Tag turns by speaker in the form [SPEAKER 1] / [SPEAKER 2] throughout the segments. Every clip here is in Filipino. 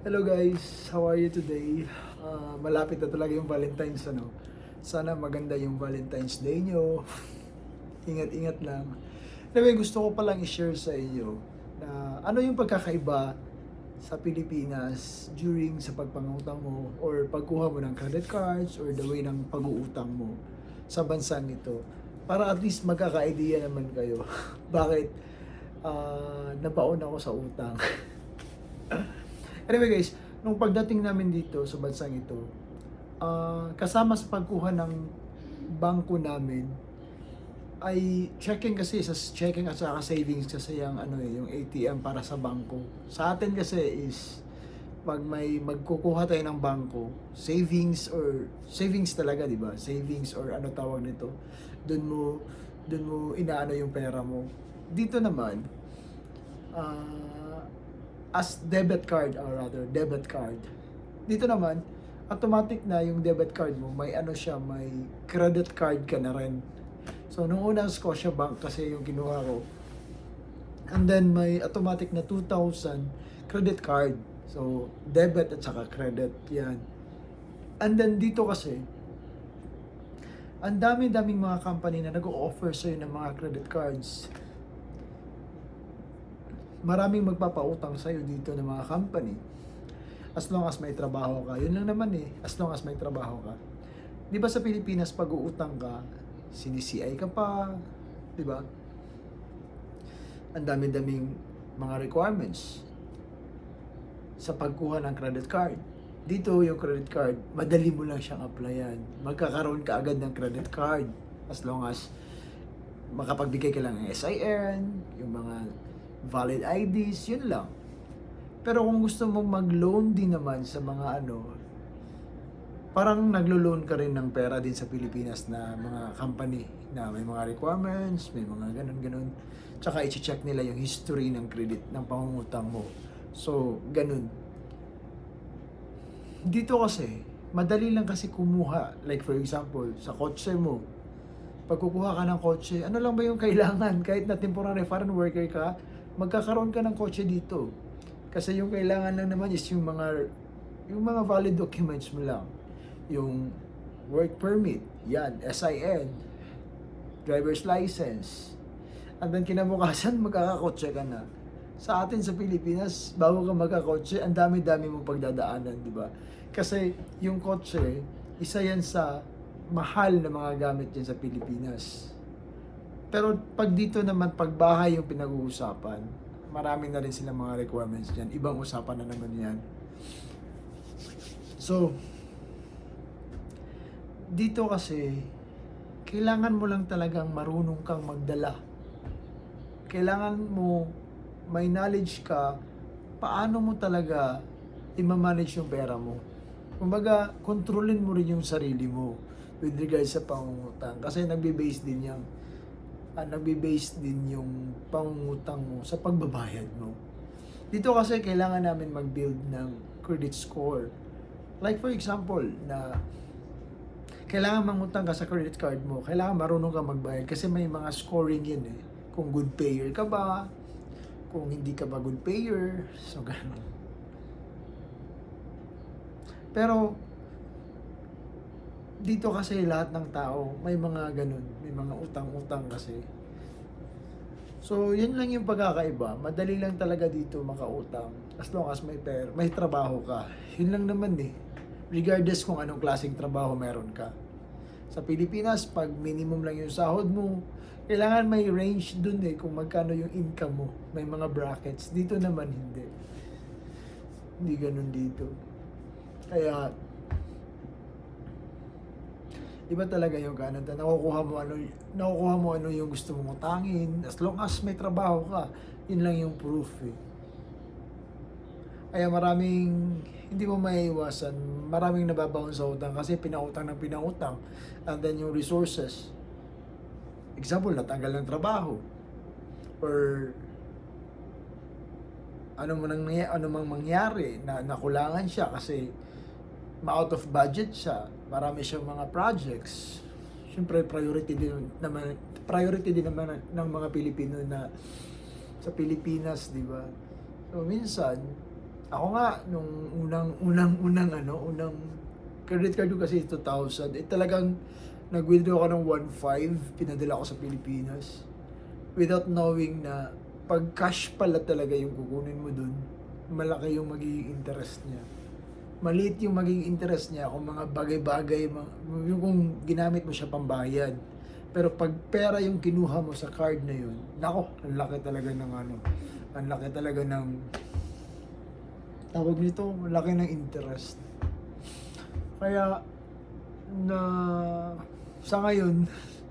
[SPEAKER 1] Hello guys, how are you today? Ah, malapit na talaga yung Valentine's ano. Sana maganda yung Valentine's Day nyo. Ingat-ingat lang. Anyway, gusto ko palang i-share sa inyo na ano yung pagkakaiba sa Pilipinas during sa pagpangutang mo or pagkuha mo ng credit cards or the way ng pag-uutang mo sa bansang ito. Para at least magkaka-idea naman kayo bakit ah, nabaon ako sa utang. Anyway guys, nung pagdating namin dito sa bansang ito, ah, kasama sa pagkuha ng bangko namin, ay checking kasi sa checking at saka savings kasi yung ano eh, yung ATM para sa bangko. Sa atin kasi is pag may magkukuha tayo ng bangko, savings or savings talaga, 'di ba? Savings or ano tawag nito. Doon mo doon mo inaano yung pera mo. Dito naman ah as debit card or rather debit card. Dito naman automatic na yung debit card mo, may ano siya, may credit card ka na rin. So, nung una, Scotia Bank kasi yung kinuha ko. And then, may automatic na 2,000 credit card. So, debit at saka credit. Yan. And then, dito kasi, ang dami-daming mga company na nag-o-offer sa'yo ng mga credit cards. Maraming magpapautang sa'yo dito ng mga company. As long as may trabaho ka. Yun lang naman eh. As long as may trabaho ka. Di ba sa Pilipinas, pag uutang ka, sinisiay ka pa. Di ba? Ang dami-daming mga requirements sa pagkuha ng credit card. Dito, yung credit card, madali mo lang siyang applyan. Magkakaroon ka agad ng credit card as long as makapagbigay ka lang ng SIN, yung mga valid IDs, yun lang. Pero kung gusto mong mag-loan din naman sa mga ano, parang naglo-loan ka rin ng pera din sa Pilipinas na mga company na may mga requirements, may mga ganun-ganun. Tsaka i-check nila yung history ng credit ng pangungutang mo. So, ganun. Dito kasi, madali lang kasi kumuha. Like for example, sa kotse mo, pag kukuha ka ng kotse, ano lang ba yung kailangan? Kahit na temporary foreign worker ka, magkakaroon ka ng kotse dito. Kasi yung kailangan lang naman is yung mga yung mga valid documents mo lang. Yung work permit, yan, SIN, driver's license. And then kinabukasan, magkakakotse ka na. Sa atin sa Pilipinas, bago ka magkakotse, ang dami-dami mong pagdadaanan, di ba? Kasi yung kotse, isa yan sa mahal na mga gamit dyan sa Pilipinas. Pero pag dito naman, pag bahay yung pinag-uusapan, marami na rin silang mga requirements dyan. Ibang usapan na naman yan. So, dito kasi, kailangan mo lang talagang marunong kang magdala. Kailangan mo may knowledge ka paano mo talaga i-manage yung pera mo. Kumbaga, kontrolin mo rin yung sarili mo with regards sa pangungutang. Kasi nagbe-base din yung ah, nagbe-base din yung pangungutang mo sa pagbabayad mo. Dito kasi kailangan namin mag-build ng credit score. Like for example, na kailangan mangutang ka sa credit card mo, kailangan marunong ka magbayad kasi may mga scoring yun eh. Kung good payer ka ba, kung hindi ka ba good payer, so gano'n. Pero, dito kasi lahat ng tao, may mga ganun, may mga utang-utang kasi. So, yun lang yung pagkakaiba. Madali lang talaga dito makautang as long as may per, may trabaho ka. Yun lang naman eh. Regardless kung anong klaseng trabaho meron ka. Sa Pilipinas, pag minimum lang yung sahod mo, kailangan may range dun eh kung magkano yung income mo. May mga brackets. Dito naman hindi. Hindi ganun dito. Kaya, iba talaga yung kananta. Nakukuha mo ano, nakukuha mo ano yung gusto mong utangin. As long as may trabaho ka, yun lang yung proof eh. Kaya maraming hindi mo maiiwasan, maraming nababaon sa utang kasi pinautang ng pinautang. And then yung resources. Example, natanggal ng trabaho. Or ano man ang ano mang mangyari na nakulangan siya kasi ma-out of budget siya. Marami siyang mga projects. Siyempre priority din naman priority din naman ng mga Pilipino na sa Pilipinas, di ba? So minsan Ako nga, nung unang, unang, unang, ano, unang credit card ko kasi 2,000, eh talagang nag-withdraw ako ng 1,500, pinadala ko sa Pilipinas. Without knowing na pag cash pala talaga yung kukunin mo dun, malaki yung magiging interest niya. Maliit yung magiging interest niya kung mga bagay-bagay, yung kung ginamit mo siya pambayad. Pero pag pera yung kinuha mo sa card na yun, nako, ang laki talaga ng ano, ang laki talaga ng tawag nito, ang laki ng interest. Kaya, na, sa ngayon,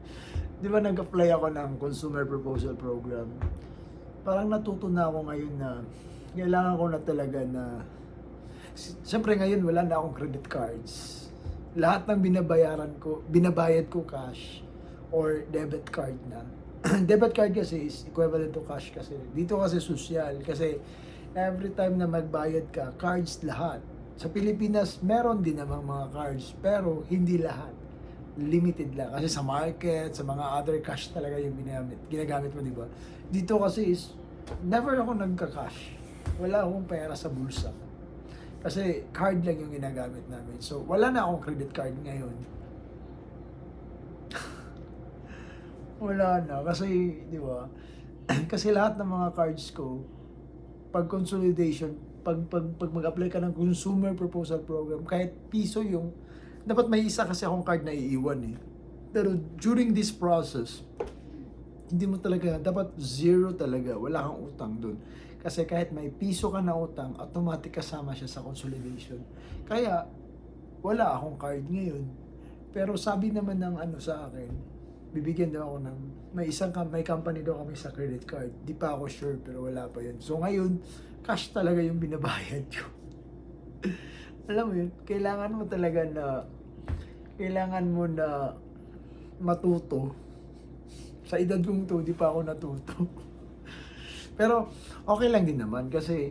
[SPEAKER 1] di ba nag-apply ako ng Consumer Proposal Program? Parang natuto na ako ngayon na kailangan ko na talaga na Siyempre ngayon wala na akong credit cards. Lahat ng binabayaran ko, binabayad ko cash or debit card na. debit card kasi is equivalent to cash kasi. Dito kasi social kasi every time na magbayad ka, cards lahat. Sa Pilipinas, meron din namang mga cards pero hindi lahat. Limited lang. Kasi sa market, sa mga other cash talaga yung ginamit, ginagamit mo, di ba? Dito kasi is, never ako nagka-cash. Wala akong pera sa bulsa. Kasi card lang yung ginagamit namin. So, wala na akong credit card ngayon. wala na. Kasi, di ba? kasi lahat ng mga cards ko, pag consolidation, pag, pag, pag mag-apply ka ng consumer proposal program, kahit piso yung, dapat may isa kasi akong card na iiwan eh. Pero during this process, hindi mo talaga, dapat zero talaga, wala kang utang dun. Kasi kahit may piso ka na utang, automatic kasama siya sa consolidation. Kaya, wala akong card ngayon. Pero sabi naman ng ano sa akin, bibigyan daw ako ng, may isang, may company daw kami sa credit card. Di pa ako sure, pero wala pa yun. So ngayon, cash talaga yung binabayad ko. Alam mo yun, kailangan mo talaga na, kailangan mo na matuto. Sa edad kong to, di pa ako natuto. Pero okay lang din naman kasi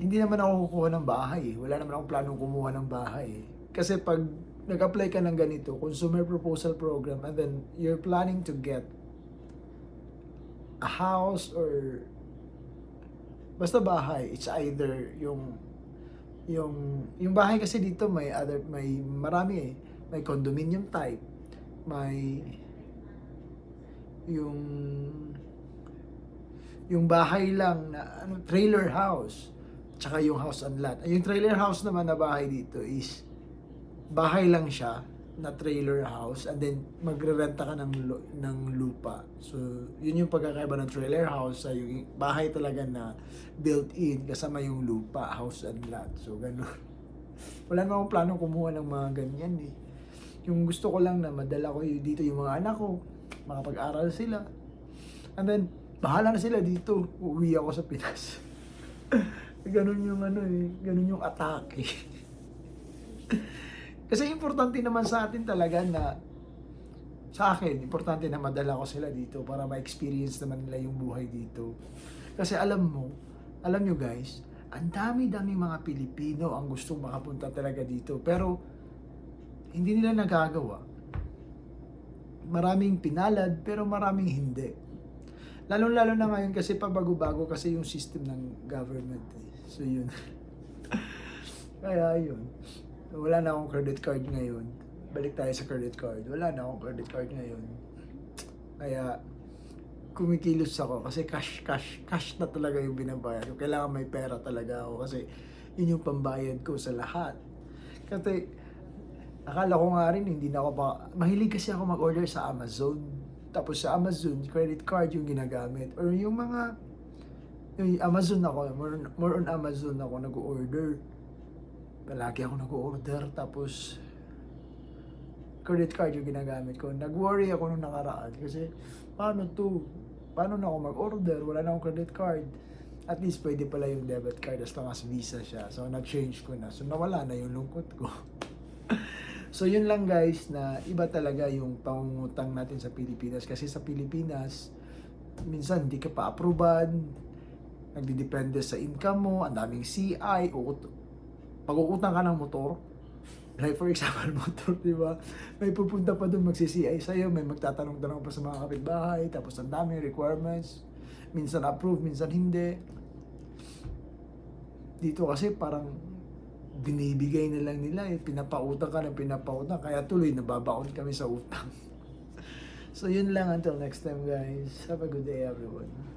[SPEAKER 1] hindi naman ako kukuha ng bahay. eh. Wala naman akong planong kumuha ng bahay. eh. Kasi pag nag-apply ka ng ganito, consumer proposal program, and then you're planning to get a house or basta bahay, it's either yung yung yung bahay kasi dito may other may marami eh. May condominium type, may yung yung bahay lang na ano, trailer house tsaka yung house and lot. Yung trailer house naman na bahay dito is bahay lang siya na trailer house and then magrerenta ka ng ng lupa. So, yun yung pagkakaiba ng trailer house sa yung bahay talaga na built-in kasama yung lupa, house and lot. So, ganun. Wala naman akong planong kumuha ng mga ganyan eh. Yung gusto ko lang na madala ko dito yung mga anak ko, makapag-aral sila. And then, bahala na sila dito. Uuwi ako sa Pinas. ganun yung ano eh, ganun yung atake. Kasi importante naman sa atin talaga na sa akin, importante na madala ko sila dito para ma-experience naman nila yung buhay dito. Kasi alam mo, alam nyo guys, ang dami-dami mga Pilipino ang gustong makapunta talaga dito. Pero, hindi nila nagagawa. Maraming pinalad, pero maraming hindi. Lalo-lalo na ngayon kasi pabago-bago kasi yung system ng government. Eh. So yun. Kaya yun. Wala na akong credit card ngayon. Balik tayo sa credit card. Wala na akong credit card ngayon. Kaya kumikilos ako kasi cash, cash, cash na talaga yung binabayad. Kailangan may pera talaga ako kasi yun yung pambayad ko sa lahat. Kasi akala ko nga rin hindi na ako pa, mahilig kasi ako mag-order sa Amazon. Tapos sa Amazon, credit card yung ginagamit. Or yung mga, yung Amazon ako, more, on- more on Amazon ako nag-order. Palagi ako nag-order. Tapos, credit card yung ginagamit ko. Nag-worry ako nung nakaraan kasi paano to? Paano na ako mag-order? Wala na akong credit card. At least pwede pala yung debit card as long Visa siya. So nag-change ko na. So nawala na yung lungkot ko. so yun lang guys na iba talaga yung pangungutang natin sa Pilipinas. Kasi sa Pilipinas, minsan hindi ka pa aproban. Nagdidepende sa income mo. Ang daming CI. Uut- pag uutang ka ng motor, Like for example, motor, di ba? May pupunta pa doon magsi-CI sa'yo, may magtatanong-tanong pa sa mga kapitbahay, tapos ang daming requirements. Minsan approve, minsan hindi. Dito kasi parang binibigay na lang nila eh. Pinapautang ka ng pinapautang. Kaya tuloy nababaon kami sa utang. so yun lang until next time guys. Have a good day everyone.